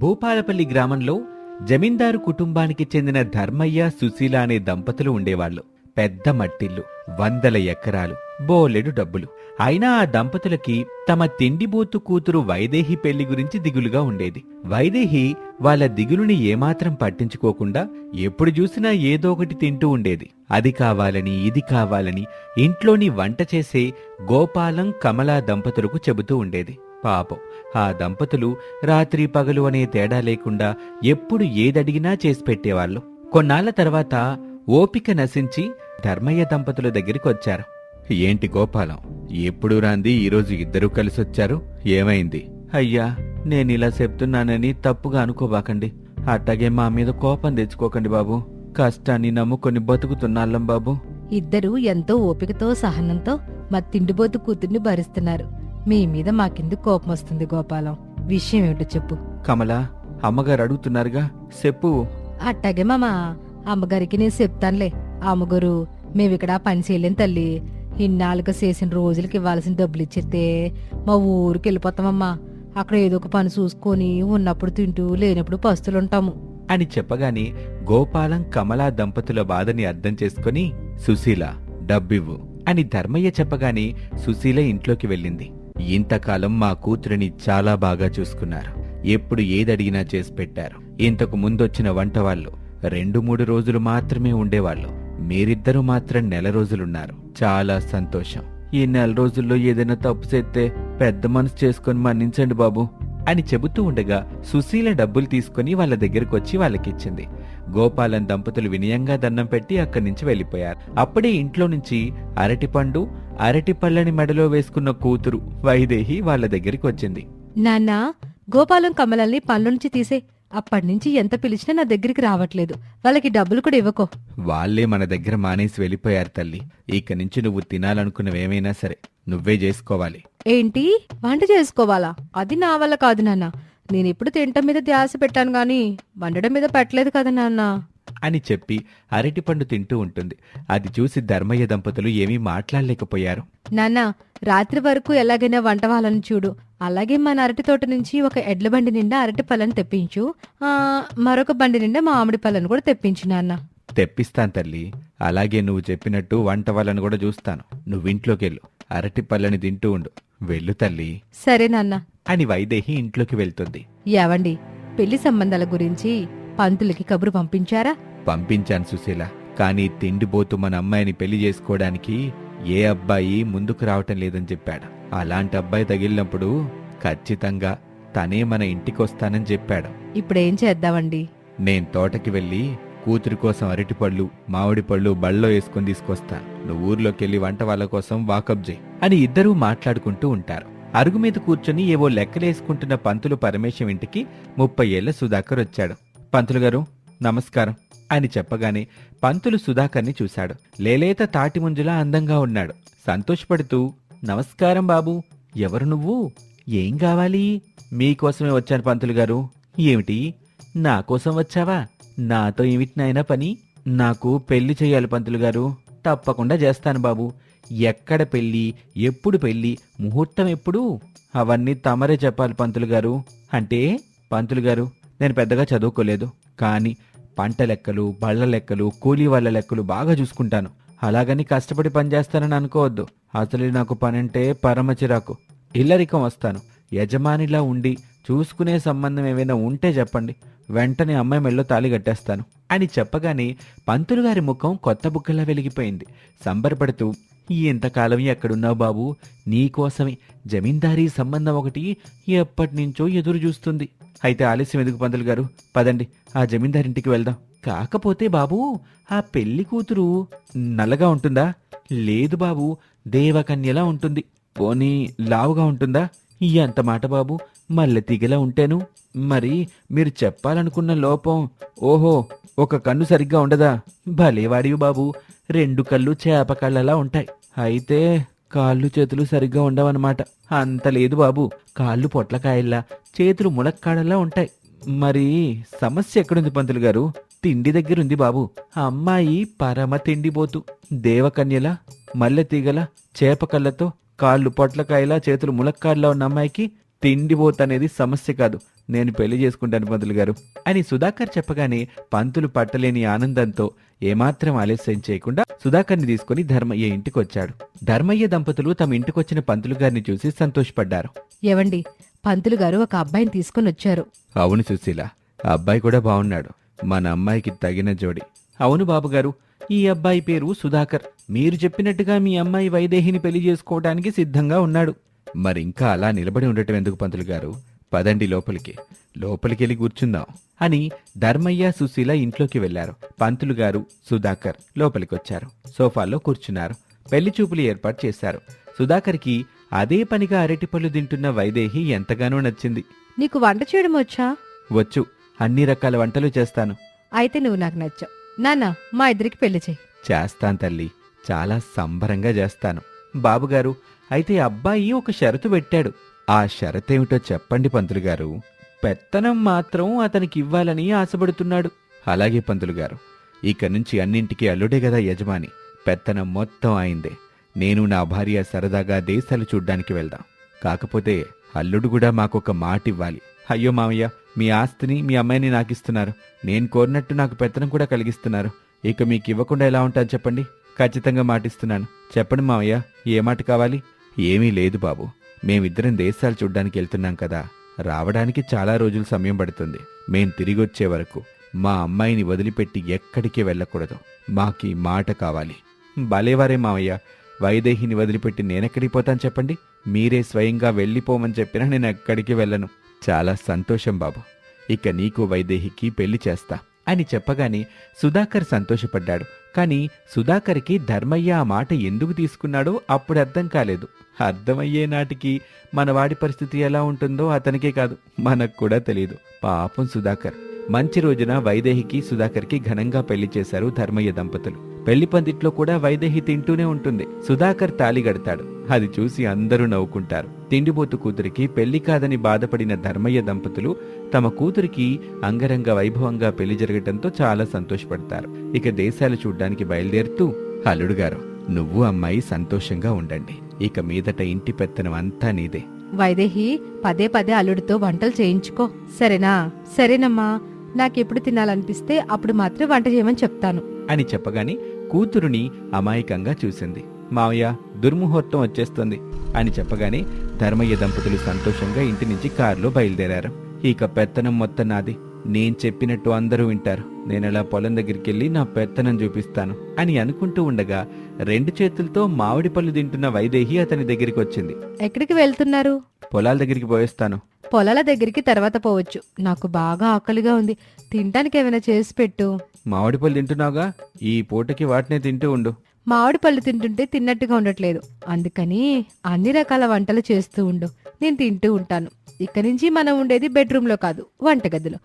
భూపాలపల్లి గ్రామంలో జమీందారు కుటుంబానికి చెందిన ధర్మయ్య సుశీల అనే దంపతులు ఉండేవాళ్ళు. పెద్ద మట్టిల్లు వందల ఎకరాలు బోలెడు డబ్బులు. అయినా ఆ దంపతులకి తమ తిండిబోతు కూతురు వైదేహి పెళ్ళి గురించి దిగులుగా ఉండేది. వైదేహి వాళ్ళ దిగులుని ఏమాత్రం పట్టించుకోకుండా ఎప్పుడు చూసినా ఏదో ఒకటి తింటూ ఉండేది. అది కావాలని ఇది కావాలని ఇంట్లోని వంట చేసే గోపాలం కమలా దంపతులకు చెబుతూ ఉండేది. పాపం. ఆ దంపతులు రాత్రి పగలు అనే తేడా లేకుండా ఎప్పుడు ఏదడిగినా చేసి పెట్టేవాళ్ళు. కొన్నాళ్ళ తర్వాత ఓపిక నశించి ధర్మయ్య దంపతుల దగ్గరికి వచ్చారు. ఏంటి గోపాలం ఎప్పుడు రాంది? ఈరోజు ఇద్దరూ కలిసొచ్చారు? ఏమైంది? అయ్యా నేనిలా చెప్తున్నానని తప్పుగా అనుకోబాకండి. అట్టాగే మా మీద కోపం తెచ్చుకోకండి బాబు. కష్టాన్ని నమ్ముకొని బతుకుతున్నాళ్ళం బాబు. ఇద్దరూ ఎంతో ఓపికతో సహనంతో మా తిండిబోతు కూతుర్ని భరిస్తున్నారు. మీ మీద మాకెందుకు కోపం వస్తుంది గోపాలం? విషయం ఏమిటో చెప్పు. కమల అమ్మగారు అడుగుతున్నారుగా చెప్పు. అట్టాగే మామా అమ్మగారికి నేను చెప్తానులే. అమ్మగారు మేమిక్కడ పని చేయలేం తల్లి. ఇన్నాళ్ళుగా చేసిన రోజులకి ఇవ్వాల్సిన డబ్బులు ఇచ్చితే మా ఊరికి వెళ్ళిపోతామమ్మా. అక్కడ ఏదో ఒక పని చూసుకొని ఉన్నప్పుడు తింటూ లేనప్పుడు పస్తులుంటాము అని చెప్పగానే గోపాలం కమలా దంపతుల బాధని అర్థం చేసుకుని సుశీల డబ్బివ్వు అని ధర్మయ్య చెప్పగానే సుశీల ఇంట్లోకి వెళ్ళింది. ఇంతకాలం మా కూతురిని చాలా బాగా చూసుకున్నారు. ఎప్పుడు ఏదడిగినా చేసి పెట్టారు. ఇంతకు ముందొచ్చిన వంట వాళ్ళు రెండు మూడు రోజులు మాత్రమే ఉండేవాళ్ళు. మీరిద్దరూ మాత్రం నెల రోజులున్నారు. చాలా సంతోషం. ఈ నెల రోజుల్లో ఏదైనా తప్పు చేస్తే పెద్ద మనసు చేసుకొని మన్నించండి బాబు. అని చెబుతూ ఉండగా సుశీల డబ్బులు తీసుకుని వాళ్ళ దగ్గరకు వచ్చి వాళ్ళకిచ్చింది. గోపాలం దంపతులు వినయంగా దండం పెట్టి అక్కడి నుంచి వెళ్ళిపోయారు. అప్పుడే ఇంట్లో నుంచి అరటిపండు అరటిపళ్ళని మెడలో వేసుకున్న కూతురు వైదేహి వాళ్ళ దగ్గరికి వచ్చింది. నాన్నా గోపాలం కమలల్ని పనుల నుంచి తీసే అప్పటి నుంచి ఎంత పిలిచినా నా దగ్గరికి రావట్లేదు. వాళ్ళకి డబ్బులు కూడా ఇవ్వకో. వాళ్ళే మన దగ్గర మానేసి వెళ్ళిపోయారు తల్లి. ఇక నుంచి నువ్వు తినాలనుకున్నవేమైనా సరే నువ్వే చేసుకోవాలి. ఏంటి? వంట చేసుకోవాలా? అది నా వల్ల కాదు నాన్న. నేను ఇప్పుడు తినటం మీద ధ్యాస పెట్టాను గాని వండడం మీద పెట్టలేదు కదా నాన్న. అని చెప్పి అరటిపండు తింటూ ఉంటుంది. అది చూసి ధర్మయ్య దంపతులు ఏమీ మాట్లాడలేకపోయారు. నాన్న రాత్రి వరకు ఎలాగైనా వంట వాళ్ళని చూడు. అలాగే మన అరటి తోట నుంచి ఒక ఎడ్ల బండి నిండా అరటి పళ్ళని తెప్పించు. ఆ మరొక బండి నిండా మామిడి పళ్ళను కూడా తెప్పించు నాన్న. తెప్పిస్తాను తల్లి. అలాగే నువ్వు చెప్పినట్టు వంట వాళ్ళని కూడా చూస్తాను. నువ్వు ఇంట్లోకెళ్ళు అరటి పళ్ళని తింటూ ఉండు. వెళ్ళు తల్లి. సరే నాన్న. అని వైదేహి ఇంట్లోకి వెళ్తుంది. యావండి పెళ్ళి సంబంధాల గురించి పంతులకి కబురు పంపించారా? పంపించాను సుశీల. కానీ తిండిపోతూ మన అమ్మాయిని పెళ్ళి చేసుకోవడానికి ఏ అబ్బాయి ముందుకు రావటం లేదని చెప్పాడు. అలాంటి అబ్బాయి తగిలినప్పుడు ఖచ్చితంగా తనే మన ఇంటికొస్తానని చెప్పాడు. ఇప్పుడేం చేద్దామండి? నేను తోటకి వెళ్ళి కూతురి కోసం అరటిపళ్ళు మామిడి పళ్ళు బళ్ళో వేసుకొని తీసుకొస్తాను. నువ్వు ఊర్లోకి వెళ్ళి వంట వాళ్ళ కోసం వాకప్ చేయి అని ఇద్దరూ మాట్లాడుకుంటూ ఉంటారు. అరుగు మీద కూర్చొని ఏవో లెక్కలేసుకుంటున్న పంతులు పరమేశం ఇంటికి ముప్పై ఏళ్ళ సుధాకర్ వచ్చాడు. పంతులు గారు నమస్కారం. అని చెప్పగానే పంతులు సుధాకర్ని చూశాడు. లేలేత తాటి ముంజులా అందంగా ఉన్నాడు. సంతోషపడుతూ నమస్కారం బాబు ఎవరు నువ్వు? ఏం కావాలి? మీకోసమే వచ్చాను పంతులు గారు. ఏమిటి? నా కోసం వచ్చావా? నాతో ఏమిటి నాయనా పని? నాకు పెళ్ళి చేయాలి పంతులు గారు. తప్పకుండా చేస్తాను బాబు. ఎక్కడ పెళ్ళి ఎప్పుడు పెళ్ళి ముహూర్తం ఎప్పుడు? అవన్నీ తమరే చెప్పాలి పంతులు గారు. అంటే? పంతులు గారు నేను పెద్దగా చదువుకోలేదు. కానీ పంట లెక్కలు బళ్ళ లెక్కలు కూలీ వాళ్ళ లెక్కలు బాగా చూసుకుంటాను. అలాగని కష్టపడి పనిచేస్తానని అనుకోవద్దు. అసలు నాకు పనంటే పరమ చిరాకు. ఇల్లరికం వస్తాను. యజమానిలా ఉండి చూసుకునే సంబంధం ఏమైనా ఉంటే చెప్పండి. వెంటనే అమ్మాయి మెళ్ళో తాళి కట్టేస్తాను. అని చెప్పగానే పంతులు గారి ముఖం కొత్త బుక్కలా వెలిగిపోయింది. సంబరపడుతూ ఇంతకాలం ఎక్కడున్నావు బాబు? నీకోసమే జమీందారీ సంబంధం ఒకటి ఎప్పటినుంచో ఎదురు చూస్తుంది అయితే ఆలస్యం ఎందుకు పంతులు గారు? పదండి ఆ జమీందారింటికి వెళ్దాం. కాకపోతే బాబు ఆ పెళ్ళి కూతురు నల్లగా ఉంటుందా? లేదు బాబు దేవకన్యలా ఉంటుంది. పోనీ లావుగా ఉంటుందా? ఎంత మాట బాబు? మల్లె తీగలా ఉంటేను. మరి మీరు చెప్పాలనుకున్న లోపం ఓహో ఒక కన్ను సరిగ్గా ఉండదా? భలేవాడివి బాబు. రెండు కళ్ళు చేప కళ్ళలా ఉంటాయి. అయితే కాళ్ళు చేతులు సరిగ్గా ఉండవన్నమాట. అంత లేదు బాబు. కాళ్ళు పొట్లకాయల్లా చేతులు ములక్కాడల్లా ఉంటాయి. మరి సమస్య ఎక్కడుంది పంతులు గారు? తిండి దగ్గరుంది బాబు. అమ్మాయి పరమ తిండిపోతు దేవకన్యల మల్లె తీగల చేప కళ్ళతో కాళ్ళు పొట్లకాయలా చేతులు ములక్కాడలా ఉన్న అమ్మాయికి తిండిపోతనేది సమస్య కాదు. నేను పెళ్ళి చేసుకుంటాను పంతులు గారు. అని సుధాకర్ చెప్పగానే పంతులు పట్టలేని ఆనందంతో ఏమాత్రం ఆలస్యం చేయకుండా సుధాకర్ని తీసుకుని ధర్మయ్య ఇంటికి వచ్చాడు ధర్మయ్య దంపతులు తమ ఇంటికొచ్చిన పంతులు గారిని చూసి సంతోషపడ్డారు. ఏవండి పంతులు గారు ఒక అబ్బాయిని తీసుకొని వచ్చారు. అవును సుశీల ఆ అబ్బాయి కూడా బాగున్నాడు మన అమ్మాయికి తగిన జోడి. అవును బాబుగారు ఈ అబ్బాయి పేరు సుధాకర్. మీరు చెప్పినట్టుగా మీ అమ్మాయి వైదేహిని పెళ్ళి చేసుకోవడానికి సిద్ధంగా ఉన్నాడు. మరింకా అలా నిలబడి ఉండటం ఎందుకు పంతులు గారు? పదండి లోపలికి. లోపలికెళ్ళి కూర్చుందాం అని ధర్మయ్య సుశీల ఇంట్లోకి వెళ్ళారు. పంతులు గారు సుధాకర్ లోపలికొచ్చారు. సోఫాలో కూర్చున్నారు. పెళ్ళి చూపులు ఏర్పాటు చేశారు. సుధాకర్కి అదే పనిగా అరటిపళ్ళు తింటున్న వైదేహి ఎంతగానో నచ్చింది. నీకు వంట చేయడం వచ్చా? వచ్చు. అన్ని రకాల వంటలు చేస్తాను. అయితే నువ్వు నాకు నచ్చావు. నాన్న మా ఇద్దరికి పెళ్ళి చేయి. చేస్తాను తల్లి. చాలా సంబరంగా చేస్తాను. బాబుగారు అయితే అబ్బాయి ఒక షరతు పెట్టాడు. ఆ షరతేమిటో చెప్పండి పంతులు గారు. పెత్తనం మాత్రం అతనికి ఇవ్వాలని ఆశపడుతున్నాడు. అలాగే పంతులు గారు ఇక నుంచి అన్నింటికీ అల్లుడే కదా యజమాని. పెత్తనం మొత్తం అయిందే. నేను నా భార్య సరదాగా దేశాలు చూడ్డానికి వెళ్దాం. కాకపోతే అల్లుడు కూడా మాకొక మాట ఇవ్వాలి. అయ్యో మామయ్య మీ ఆస్తిని మీ అమ్మాయిని నాకిస్తున్నారు. నేను కోరినట్టు నాకు పెత్తనం కూడా కలిగిస్తున్నారు. ఇక మీకు ఇవ్వకుండా ఎలా ఉంటాను చెప్పండి? ఖచ్చితంగా మాటిస్తున్నాను. చెప్పండి మామయ్య ఏ మాట కావాలి? ఏమీ లేదు బాబు. మేమిద్దరం దేశాలు చూడ్డానికి వెళ్తున్నాం కదా. రావడానికి చాలా రోజులు సమయం పడుతుంది. మేం తిరిగొచ్చే వరకు మా అమ్మాయిని వదిలిపెట్టి ఎక్కడికి వెళ్ళకూడదు. మాకి మాట కావాలి. భలేవారే మావయ్య. వైదేహిని వదిలిపెట్టి నేనెక్కడికి పోతాను చెప్పండి? మీరే స్వయంగా వెళ్ళిపోమని చెప్పినా నేను ఎక్కడికి వెళ్ళను. చాలా సంతోషం బాబు. ఇక నీకు వైదేహికి పెళ్ళి చేస్తా అని చెప్పగానే సుధాకర్ సంతోషపడ్డాడు. కాని సుధాకర్కి ధర్మయ్య ఆ మాట ఎందుకు తీసుకున్నాడో అప్పుడు అర్థం కాలేదు. అర్థమయ్యే నాటికి మన వాడి పరిస్థితి ఎలా ఉంటుందో అతనికే కాదు మనకు కూడా తెలియదు పాపం సుధాకర్. మంచి రోజున వైదేహికి సుధాకర్కి ఘనంగా పెళ్ళి చేశారు ధర్మయ్య దంపతులు. పెళ్ళి పందిట్లో కూడా వైదేహి తింటూనే ఉంటుంది. సుధాకర్ తాలి గడతాడు అది చూసి అందరూ నవ్వుకుంటారు. తిండిపోతు కూతురికి పెళ్ళి కాదని బాధపడిన ధర్మయ్య దంపతులు తమ కూతురికి అంగరంగ వైభవంగా పెళ్ళి జరగటంతో చాలా సంతోషపడతారు. ఇక దేశాలు చూడ్డానికి బయలుదేరుతూ అల్లుడుగారు నువ్వు అమ్మాయి సంతోషంగా ఉండండి. ఇక మీదట ఇంటి పెత్తనం అంతా నీదే. వైదేహి పదే పదే అల్లుడితో వంటలు చేయించుకో. సరేనా? సరేనమ్మా. నాకెప్పుడు తినాలనిపిస్తే అప్పుడు మాత్రం వంట చేయమని చెప్తాను. అని చెప్పగానే కూతురుని అమాయకంగా చూసింది. మావయ్య దుర్ముహూర్తం వచ్చేస్తుంది అని చెప్పగానే ధర్మయ్య దంపతులు సంతోషంగా ఇంటి నుంచి కారులో బయలుదేరారు. ఇక పెత్తనం మొత్తం నాది. నేను చెప్పినట్టు అందరూ వింటారు. నేను అలా పొలం దగ్గరికి వెళ్ళి నా పెత్తనం చూపిస్తాను అని అనుకుంటూ ఉండగా రెండు చేతులతో మామిడి పళ్ళు తింటున్న వైదేహి అతని దగ్గరికి వచ్చింది ఎక్కడికి వెళ్తున్నారు? పొలాల దగ్గరికి పోయేస్తాను. పొలాల దగ్గరికి తర్వాత పోవచ్చు. నాకు బాగా ఆకలిగా ఉంది. తినడానికి ఏమైనా చేసి పెట్టు. మామిడి పళ్ళు తింటున్నావుగా? ఈ పూటకి వాటినే తింటూ ఉండు. మామిడి పళ్ళు తింటుంటే తిన్నట్టుగా ఉండట్లేదు. అందుకని అన్ని రకాల వంటలు చేస్తూ ఉండు. నేను తింటూ ఉంటాను. ఇక్కడి నుంచి మనం ఉండేది బెడ్రూమ్లో కాదు వంటగదిలో.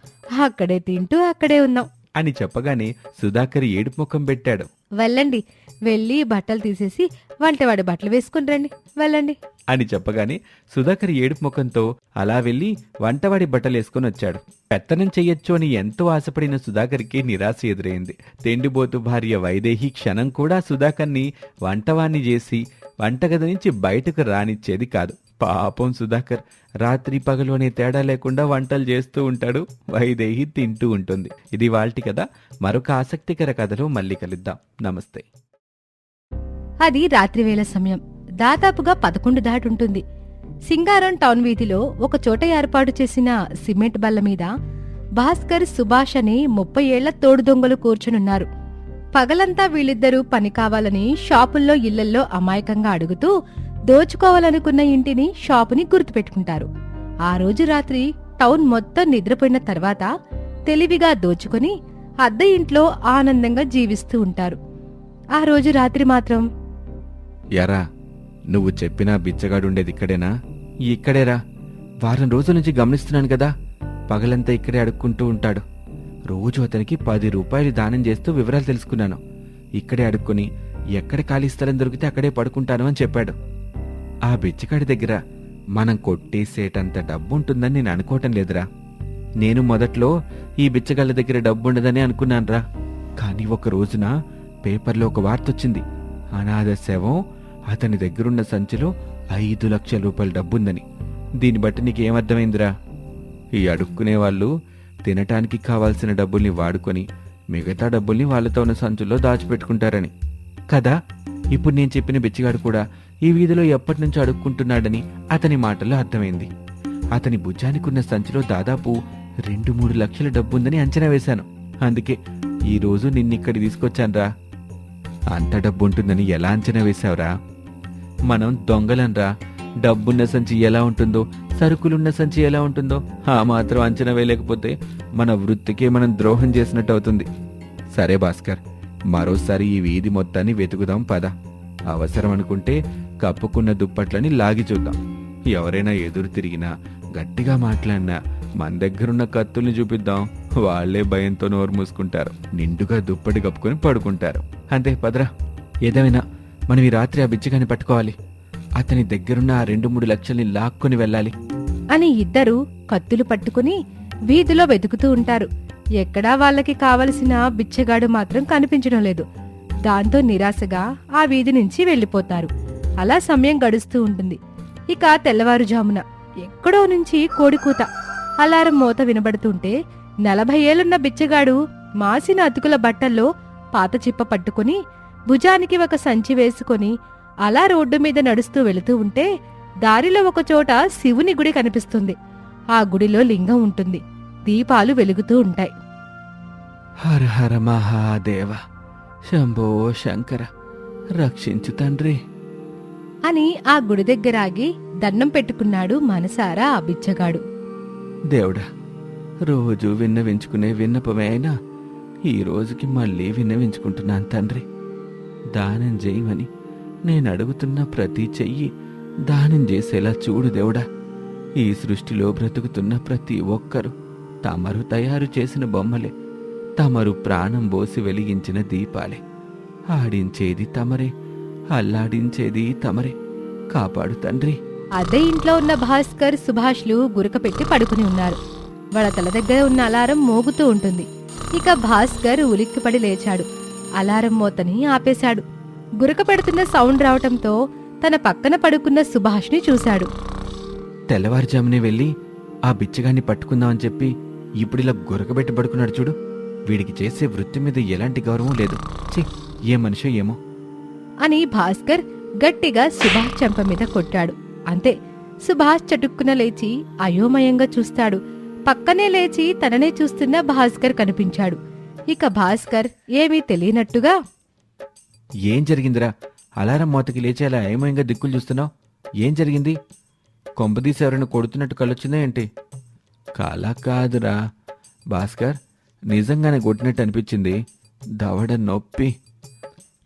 అక్కడే తింటూ అక్కడే ఉన్నాం. అని చెప్పగానే సుధాకర్ ఏడుపు ముఖం పెట్టాడు. వెళ్ళండి వెళ్ళి బట్టలు తీసేసి వంటవాడి బట్టలు వేసుకుని రండి వెళ్ళండి. అని చెప్పగానే సుధాకర్ ఏడుపు ముఖంతో అలా వెళ్ళి వంటవాడి బట్టలేసుకుని వచ్చాడు. పెత్తనం చెయ్యొచ్చు అని ఎంతో ఆశపడిన సుధాకర్కి నిరాశ ఎదురైంది. తిండిబోతు భార్య వైదేహి క్షణం కూడా సుధాకర్ని వంటవాణ్ణి చేసి వంటగది నుంచి బయటకు రానిచ్చేది కాదు. పాపం సుధాకర్ రాత్రి పగలోనే తేడా లేకుండా వంటలు చేస్తూ ఉంటాడు. వైదేహి తింటూ ఉంటుంది. ఇది వాల్టి కదా మరొక ఆసక్తికర కథలో మళ్ళీ కలుద్దాం. నమస్తే. అది రాత్రివేళ సమయం. దాదాపుగా పదకొండు దాటుంటుంది సింగారం టౌన్ వీధిలో ఒక చోట ఏర్పాటు చేసిన సిమెంట్ బల్ల మీద భాస్కర్ సుభాష్ అనే ముప్పై ఏళ్ళ తోడు దొంగలు కూర్చునున్నారు. పగలంతా వీళ్ళిద్దరూ పని కావాలని షాపుల్లో ఇళ్ళల్లో అమాయకంగా అడుగుతూ దోచుకోవాలనుకున్న ఇంటిని షాపుని గుర్తుపెట్టుకుంటారు. ఆ రోజు రాత్రి టౌన్ మొత్తం నిద్రపోయిన తర్వాత తెలివిగా దోచుకొని అద్దె ఇంట్లో ఆనందంగా జీవిస్తూ ఉంటారు. ఆ రోజు రాత్రి మాత్రం ఎరా నువ్వు చెప్పినా బిచ్చగాడుండేది ఇక్కడేనా? ఇక్కడేరా. వారం రోజుల నుంచి గమనిస్తున్నాను కదా. పగలంతా ఇక్కడే అడుక్కుంటూ ఉంటాడు. రోజు అతనికి పది రూపాయలు దానం చేస్తూ వివరాలు తెలుసుకున్నాను. ఇక్కడే అడుక్కొని ఎక్కడ ఖాళీ స్థలం దొరికితే అక్కడే పడుకుంటాను అని చెప్పాడు. ఆ బిచ్చగాడి దగ్గర మనం కొట్టేసేటంత డబ్బు ఉంటుందని నేను అనుకోవటం లేదురా. నేను మొదట్లో ఈ బిచ్చగాళ్ళ దగ్గర డబ్బుండదని అనుకున్నానురా. కానీ ఒక రోజున పేపర్లో ఒక వార్త వచ్చింది అనాథ శవం అతని దగ్గరున్న సంచిలో ఐదు లక్షల రూపాయల డబ్బుందని. దీన్ని బట్టి నీకేమర్థమైందిరా? ఈ అడుక్కునే వాళ్ళు తినటానికి కావాల్సిన డబ్బుల్ని వాడుకొని మిగతా డబ్బుల్ని వాళ్ళతో ఉన్న సంచుల్లో దాచిపెట్టుకుంటారని. కదా ఇప్పుడు నేను చెప్పిన బిచ్చగాడు కూడా ఈ వీధిలో ఎప్పటినుంచో అడుక్కుంటున్నాడని అతని మాటల్లో అర్థమైంది. అతని భుజానికున్న సంచిలో దాదాపు రెండు మూడు లక్షల డబ్బుందని అంచనా వేశాను. అందుకే ఈరోజు నిన్నిక్కడి తీసుకొచ్చానరా. అంత డబ్బు ఉంటుందని ఎలా అంచనా వేశావురా? మనం దొంగలన్రా డబ్బున్న సంచి ఎలా ఉంటుందో సరుకులున్న సంచి ఎలా ఉంటుందో ఆ మాత్రం అంచనా వేయలేకపోతే మన వృత్తికే మనం ద్రోహం చేసినట్టు అవుతుంది. సరే భాస్కర్ మరోసారి ఈ వీధి మొత్తాన్ని వెతుకుదాం పద. అవసరం అనుకుంటే కప్పుకున్న దుప్పట్లని లాగి చూద్దాం. ఎవరైనా ఎదురు తిరిగినా గట్టిగా మాట్లాడినా మన దగ్గరున్న కత్తుల్ని చూపిద్దాం. వాళ్ళే భయంతో నోరు మూసుకుంటారు. నిండుగా దుప్పటి కప్పుకొని పడుకుంటారు. అంతే పదరా? ఏదేమైనా మనం ఈ రాత్రి ఆ బిచ్చగాని పట్టుకోవాలి. అతని దగ్గరున్న ఆ రెండు మూడు లక్షల్ని లాక్కొని వెళ్ళాలి. అని ఇద్దరు కత్తులు పట్టుకుని వీధిలో వెతుకుతూ ఉంటారు. ఎక్కడా వాళ్ళకి కావలసిన బిచ్చగాడు మాత్రం కనిపించడం లేదు. దాంతో నిరాశగా ఆ వీధి నుంచి వెళ్ళిపోతారు. అలా సమయం గడుస్తూ ఉంటుంది. ఇక తెల్లవారుజామున ఎక్కడో నుంచి కోడికూత అలారం మోత వినబడుతుంటే నలభై ఏళ్ళున్న బిచ్చగాడు మాసిన అతుకుల బట్టల్లో పాత చిప్ప పట్టుకుని భుజానికి ఒక సంచి వేసుకొని అలా రోడ్డు మీద నడుస్తూ వెళుతూ ఉంటే దారిలో ఒకచోట శివుని గుడి కనిపిస్తుంది. ఆ గుడిలో లింగం ఉంటుంది. దీపాలు వెలుగుతూ ఉంటాయి. హర హర మహాదేవ శంభో శంకర రక్షించు తండ్రి. అని ఆ గుడి దగ్గర ఆగి దండం పెట్టుకున్నాడు మనసారా ఆ బిచ్చగాడు. దేవుడా రోజు విన్నవించుకునే విన్నపమే అయినా ఈ రోజుకి మళ్ళీ విన్నవించుకుంటున్నాను తండ్రి. దానం చేయమని నేను అడుగుతున్న ప్రతి చెయ్యి దానం చేసేలా చూడు దేవుడా. ఈ సృష్టిలో బ్రతుకుతున్న ప్రతి ఒక్కరూ తమరు తయారు చేసిన బొమ్మలే తమరు ప్రాణం పోసి వెలిగించిన దీపాలే. ఆడించేది తమరే అల్లాడించేది తమరే. కాపాడు తండ్రి. అదే ఇంట్లో ఉన్న భాస్కర్ సుభాష్లు గురక పెట్టి పడుకుని ఉన్నారు. వాళ్ళ తల దగ్గర ఉన్న అలారం మోగుతూ ఉంటుంది. ఇక భాస్కర్ ఉలిక్కిపడి లేచాడు. అలారం మోతని ఆపేశాడు. గురక పెడుతున్న సౌండ్ రావటంతో తన పక్కన పడుకున్న సుభాష్ని చూశాడు. తెల్లవారుజామునే వెళ్ళి ఆ బిచ్చగాన్ని పట్టుకుందామని చెప్పి ఇప్పుడిలా గురకబెట్టి పడుకున్నాడు చూడు. వీడికి చేసే వృత్తి మీద ఎలాంటి గౌరవం లేదు. ఛీ ఏ మనిషో ఏమో. అని భాస్కర్ గట్టిగా సుభాష్ చెంప మీద కొట్టాడు. అంతే సుభాష్ చటుక్కున లేచి అయోమయంగా చూస్తాడు. పక్కనే లేచి తననే చూస్తున్న భాస్కర్ కనిపించాడు. ఇక భాస్కర్ ఏమీ తెలియనట్టుగా ఏం జరిగిందిరా? అలారం మోతకి లేచి అలా అయోమయంగా దిక్కులు చూస్తున్నావు? ఏం జరిగింది? కొంపదీసి కొడుతున్నట్టు కలొచ్చిందా ఏంటి? కళ కాదురా. భాస్కర్ నిజంగానే కొట్టినట్టు అనిపించింది. దవడ నొప్పి.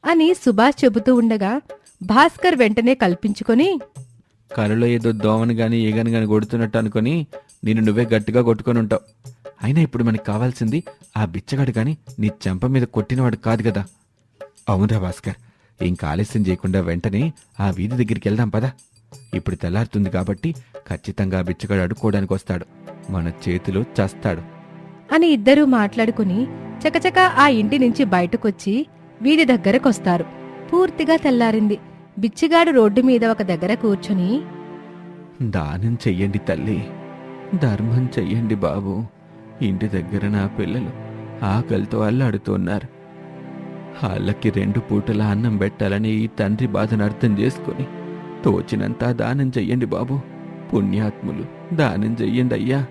అని సుభాష్ చెబుతూ ఉండగా భాస్కర్ వెంటనే కల్పించుకొని కలలో ఏదో దోమని గాని ఏగని గాని కొడుతున్నట్టు అనుకొని నేను నువ్వే గట్టిగా కొట్టుకొని ఉంటావు. అయినా ఇప్పుడు మనకి కావాల్సింది ఆ బిచ్చగాడు గాని నీ చెంప మీద కొట్టినవాడు కాదు కదా. అవునరా భాస్కర్ ఇంకా ఆలస్యం చేయకుండా వెంటనే ఆ వీధి దగ్గరికి వెళ్దాం పదా. ఇప్పుడు తెల్లారుతుంది కాబట్టి ఖచ్చితంగా ఆ బిచ్చగాడు అడుక్కోవడానికి వస్తాడు. మన చేతిలో చస్తాడు. అని ఇద్దరూ మాట్లాడుకుని చకచక ఆ ఇంటి నుంచి బయటకొచ్చి వీధి దగ్గరకొస్తారు. పూర్తిగా తెల్లారింది. బిచ్చిగాడు రోడ్డు మీద ఒక దగ్గర కూర్చుని దానం చెయ్యండి తల్లి. ధర్మం చెయ్యండి బాబు. ఇంటి దగ్గర నా పిల్లలు ఆకలితో అల్లాడుతున్నారు. వాళ్ళకి రెండు పూటల అన్నం పెట్టాలని ఈ తండ్రి బాధను అర్థం చేసుకొని తోచినంత దానం చెయ్యండి బాబు. పుణ్యాత్ములు దానం చెయ్యండి అయ్యా.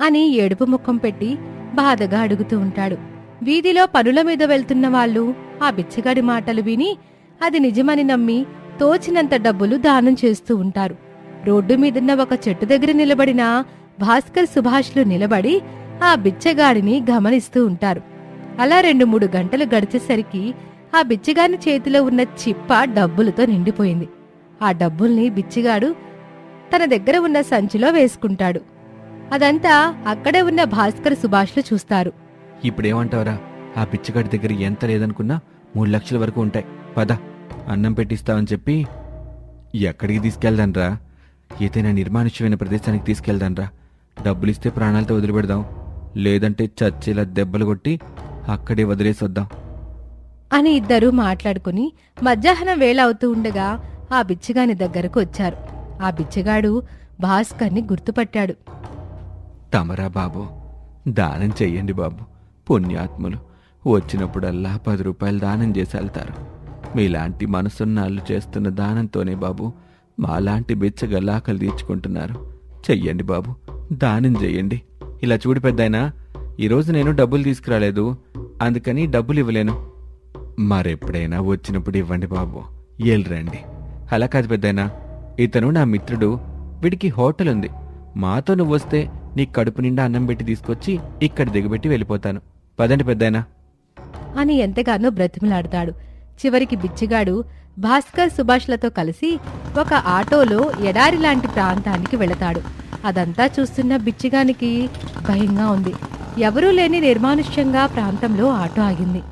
అని ఏడుపు ముఖం పెట్టి బాధగా అడుగుతూ ఉంటాడు. వీధిలో పనుల మీద వెళ్తున్న వాళ్ళు ఆ బిచ్చగాడి మాటలు విని అది నిజమని నమ్మి తోచినంత డబ్బులు దానం చేస్తూ ఉంటారు. రోడ్డు మీదున్న ఒక చెట్టు దగ్గర నిలబడిన భాస్కర్ సుభాష్లు నిలబడి ఆ బిచ్చగాడిని గమనిస్తూ ఉంటారు. అలా రెండు మూడు గంటలు గడిచేసరికి ఆ బిచ్చగాని చేతిలో ఉన్న చిప్ప డబ్బులతో నిండిపోయింది. ఆ డబ్బుల్ని బిచ్చిగాడు తన దగ్గర ఉన్న సంచిలో వేసుకుంటాడు. అదంతా అక్కడే ఉన్న భాస్కర్ సుభాష్లు చూస్తారు. ఇప్పుడేమంటావరా? ఆ బిచ్చగాడి దగ్గర ఎంత లేదనుకున్నా మూడు లక్షల వరకు ఉంటాయి. పద అన్నం పెట్టిస్తావని చెప్పి ఎక్కడికి తీసుకెళ్దాన్రా? ఏదైనా నిర్మానుష్యమైన ప్రదేశానికి తీసుకెళ్దాన్రా. డబ్బులిస్తే ప్రాణాలతో వదిలిపెడదాం. లేదంటే చచ్చేలా దెబ్బలు కొట్టి అక్కడే వదిలేసి వద్దాం అని ఇద్దరూ మాట్లాడుకుని మధ్యాహ్నం వేళ అవుతూ ఉండగా ఆ బిచ్చగాని దగ్గరకు వచ్చారు. ఆ బిచ్చగాడు భాస్కర్ని గుర్తుపట్టాడు. తమరా బాబు దానం చెయ్యండి బాబు. పుణ్యాత్ములు. వచ్చినప్పుడల్లా పది రూపాయలు దానం చేసి వెళ్తారు. మీలాంటి మనసున్నాళ్ళు చేస్తున్న దానంతోనే బాబు మాలాంటి బిచ్చగల్లాకలు తీర్చుకుంటున్నారు. చెయ్యండి బాబు దానం చెయ్యండి. ఇలా చూడు పెద్దయినా ఈరోజు నేను డబ్బులు తీసుకురాలేదు అందుకని డబ్బులు ఇవ్వలేను. మరెప్పుడైనా వచ్చినప్పుడు ఇవ్వండి బాబు రండి. అలా కాదు పెద్దయినా ఇతను నా మిత్రుడు వీడికి హోటల్ ఉంది మాతో నువ్వు వస్తే నీ కడుపు నిండా అన్నం పెట్టి తీసుకొచ్చి ఇక్కడ దిగబెట్టి వెళ్ళిపోతాను. పదండి పెద్దాయనా. అని ఎంతగానో బ్రతిమలాడతాడు. చివరికి బిచ్చిగాడు భాస్కర్ సుభాష్లతో కలిసి ఒక ఆటోలో ఎడారి లాంటి ప్రాంతానికి వెళతాడు. అదంతా చూస్తున్న బిచ్చిగానికి భయంగా ఉంది. ఎవరూ లేని నిర్మానుష్యంగా ప్రాంతంలో ఆటో ఆగింది.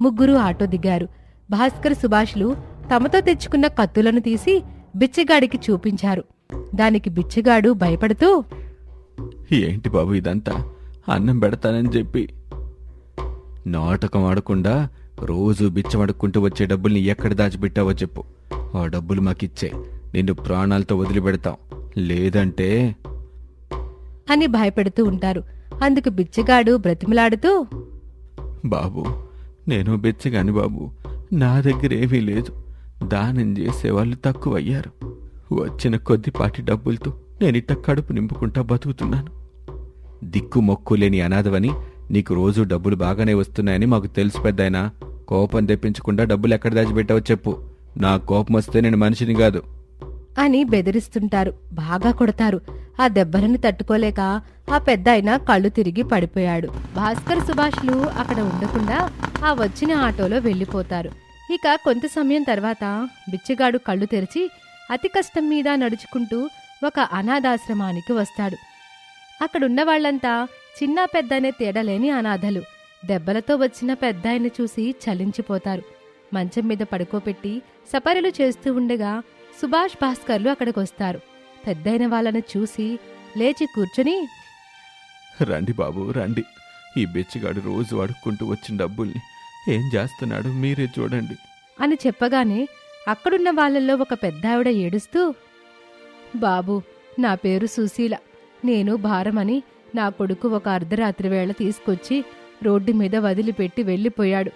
ముగ్గురు ఆటో దిగారు. భాస్కర్ సుభాష్లు తమతో తెచ్చుకున్న కత్తులను తీసి బిచ్చగాడికి చూపించారు. దానికి బిచ్చగాడు భయపడుతూ ఏంటి బాబు ఇదంతా? అన్నం పెడతానని చెప్పి నాటకం ఆడకుండా రోజు బిచ్చమడుక్కుంటూ వచ్చే డబ్బుల్ని ఎక్కడ దాచిపెట్టావో చెప్పు. ఆ డబ్బులు మాకిచ్చే. నిన్ను ప్రాణాలతో వదిలిపెడతాం. లేదంటే అని భయపెడుతూ ఉంటారు. అందుకు బిచ్చగాడు బ్రతిమలాడుతూ బాబు నేను బెచ్చగాని బాబు. నా దగ్గర ఏమీ లేదు. దానం చేసేవాళ్ళు తక్కువయ్యారు. వచ్చిన కొద్దిపాటి డబ్బులతో నేనిట్ట కడుపు నింపుకుంటా బతుకుతున్నాను. దిక్కు మొక్కు లేని అనాథవని నీకు రోజు డబ్బులు బాగానే వస్తున్నాయని మాకు తెలుసు పెద్దాయన. కోపం తెప్పించకుండా డబ్బులు ఎక్కడ దాచిపెట్టావో చెప్పు. నా కోపం వస్తే నేను మనిషిని కాదు. అని బెదిరిస్తుంటారు. బాగా కొడతారు. ఆ దెబ్బలను తట్టుకోలేక ఆ పెద్దాయన కళ్ళు తిరిగి పడిపోయాడు. భాస్కర్ సుభాష్లు అక్కడ ఉండకుండా ఆ వచ్చిన ఆటోలో వెళ్ళిపోతారు. ఇక కొంత సమయం తర్వాత బిచ్చగాడు కళ్ళు తెరిచి అతి కష్టం మీద నడుచుకుంటూ ఒక అనాథాశ్రమానికి వస్తాడు. అక్కడున్న వాళ్ళంతా చిన్న పెద్దనే తేడలేని అనాథలు. దెబ్బలతో వచ్చిన పెద్దాయన్ని చూసి చలించిపోతారు. మంచం మీద పడుకోపెట్టి సపర్యలు చేస్తూ ఉండగా సుభాష్ భాస్కర్లు అక్కడికి వస్తారు పెద్దయిన వాళ్ళని చూసి లేచి కూర్చుని. రండి బాబు రండి. ఈ బెచ్చగాడు రోజు అడుక్కుంటూ వచ్చిన డబ్బుల్ని ఏం చేస్తున్నాడు మీరే చూడండి. అని చెప్పగానే అక్కడున్న వాళ్ళల్లో ఒక పెద్దావిడ ఏడుస్తూ బాబు నా పేరు సుశీల. నేను భారమని నా కొడుకు ఒక అర్ధరాత్రి వేళ తీసుకొచ్చి రోడ్డు మీద వదిలిపెట్టి వెళ్ళిపోయాడు.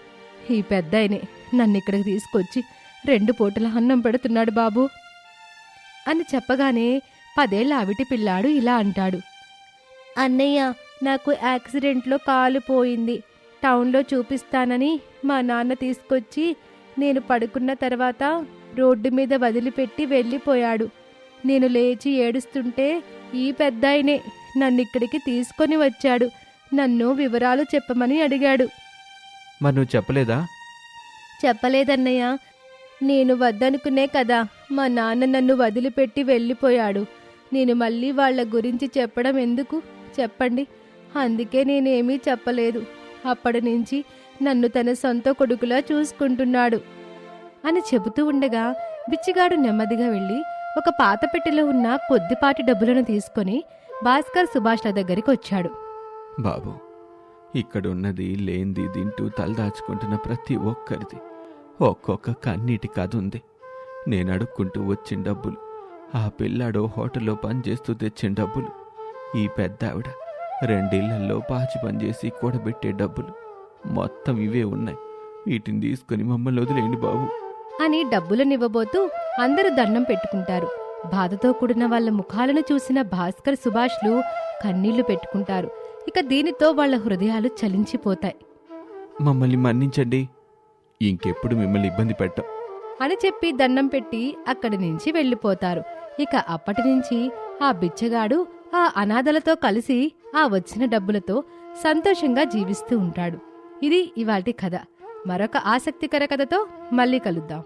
ఈ పెద్దాయనే నన్నిక్కడికి తీసుకొచ్చి రెండు పూటల అన్నం పెడుతున్నాడు బాబు. అని చెప్పగానే పదేళ్ళ అవిటి పిల్లాడు ఇలా అంటాడు. అన్నయ్య నాకు యాక్సిడెంట్లో కాలు పోయింది. టౌన్లో చూపిస్తానని మా నాన్న తీసుకొచ్చి నేను పడుకున్న తర్వాత రోడ్డు మీద వదిలిపెట్టి వెళ్ళిపోయాడు. నేను లేచి ఏడుస్తుంటే ఈ పెద్దాయనే నన్ను ఇక్కడికి తీసుకొని వచ్చాడు. నన్ను వివరాలు చెప్పమని అడిగాడు. మరి నువ్వు చెప్పలేదా? చెప్పలేదన్నయ్య. నేను వద్దనుకునే కదా మా నాన్న నన్ను వదిలిపెట్టి వెళ్ళిపోయాడు. నేను మళ్ళీ వాళ్ళ గురించి చెప్పడం ఎందుకు? చెప్పండి. అందుకే నేనేమీ చెప్పలేదు. అప్పటి నుంచి నన్ను తన సొంత కొడుకులా చూసుకుంటున్నాడు. అని చెబుతూ ఉండగా బిచ్చిగాడు నెమ్మదిగా వెళ్ళి ఒక పాత పెట్టెలో ఉన్న కొద్దిపాటి డబ్బులను తీసుకొని భాస్కర్ సుభాష్ల దగ్గరికి వచ్చాడు. బాబు ఇక్కడున్నది లేంది తింటూ తలదాచుకుంటున్న ప్రతి ఒక్కరిది. ఒక్కొక్క కన్నీటి కథ ఉంది. నేను అడుక్కుంటూ వచ్చిన డబ్బులు. ఆ పిల్లాడో హోటల్లో పనిచేస్తూ తెచ్చిన డబ్బులు. ఈ పెద్ద ఆవిడ రెండిళ్ళల్లో పాచి పనిచేసి కూడబెట్టే డబ్బులు. మొత్తం ఇవే ఉన్నాయి. వీటిని తీసుకుని మమ్మల్ని వదిలేయండి బాబు. అని డబ్బులనివ్వబోతూ అందరూ దండం పెట్టుకుంటారు. బాధతో కూడిన వాళ్ళ ముఖాలను చూసిన భాస్కర్ సుభాష్లు కన్నీళ్ళు పెట్టుకుంటారు. ఇక దీనితో వాళ్ళ హృదయాలు చలించిపోతాయి. మమ్మల్ని మన్నించండి. ఇంకెప్పుడు మిమ్మల్ని ఇబ్బంది పెట్టం. అని చెప్పి దండం పెట్టి అక్కడి నుంచి వెళ్ళిపోతారు. ఇక అప్పటి నుంచి ఆ బిచ్చగాడు ఆ అనాథలతో కలిసి ఆ వచ్చిన డబ్బులతో సంతోషంగా జీవిస్తూ ఉంటాడు. ఇది ఇవాల్టి కథ. మరొక ఆసక్తికర కథతో మళ్ళీ కలుద్దాం.